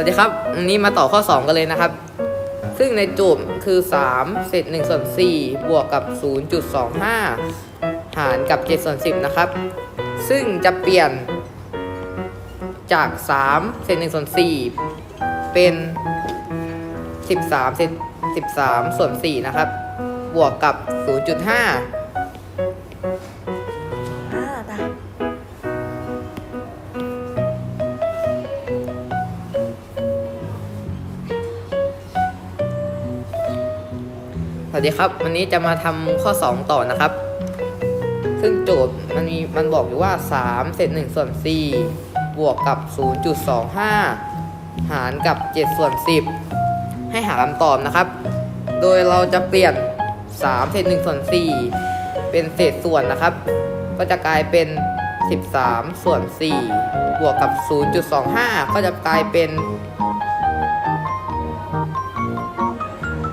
วัสดีครับวันนี้มาต่อข้อ 2 กันเลยนะครับ ซึ่งในโจทย์คือ 3 เศษ1ส่วน4บวกกับ 0.25 หารกับ7ส่วน10 นะครับ ซึ่งจะเปลี่ยนจาก 3 เศษ1ส่วน4เป็น 13 เศษ 13 ส่วน4นะครับ บวกกับ 0.5 วัสดีครับ วันนี้จะมาทำข้อ 2 ต่อนะครับ ซึ่งโจทย์มันมีมันบอกอยู่ว่า 3 เศษ1ส่วน4บวกกับ 0.25 หารกับ 7 ส่วน 10 ให้หาคำตอบนะครับ โดยเราจะเปลี่ยน 3 เศษ1ส่วน4เป็นเศษส่วนนะครับ ก็จะกลายเป็น 13 ส่วน 4 บวกกับ 0.25 ก็จะกลายเป็น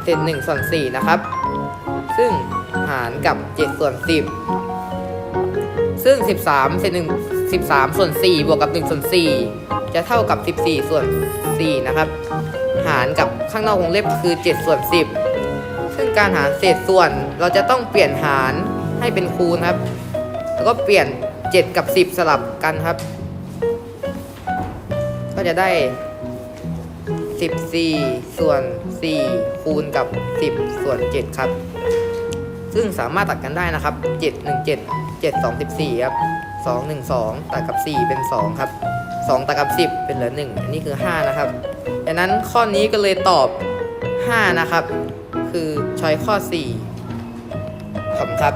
ศษ1ส่วน4นะครับ ซึ่งหารกับ7ส่วน10 ซึ่ง 13เศษ1 13ส่วน4บวกกับ1ส่วน4จะเท่ากับ 14 ส่วน4นะครับ หารกับข้างนอกวงเล็บคือ7ส่วน10 ซึ่งการหารเศษส่วนเราจะต้องเปลี่ยนหารให้เป็นคูณครับ แล้วก็เปลี่ยน 7 กับ 10 สลับกันครับ ก็จะได้ 14 ส่วน 4 คูณกับ 10 ส่วน 7 ครับ ซึ่งสามารถตัดกันได้นะครับ 7 1 7 7 2 14 ครับ 2 1 2 ตัดกับ 4 เป็น 2 ครับ 2 ตัดกับ 10 เป็นเหลือ 1 อันนี้คือ 5 นะครับดังนั้นข้อนี้ก็เลยตอบ 5 นะครับ คือช้อยข้อ4ขอบคุณครับ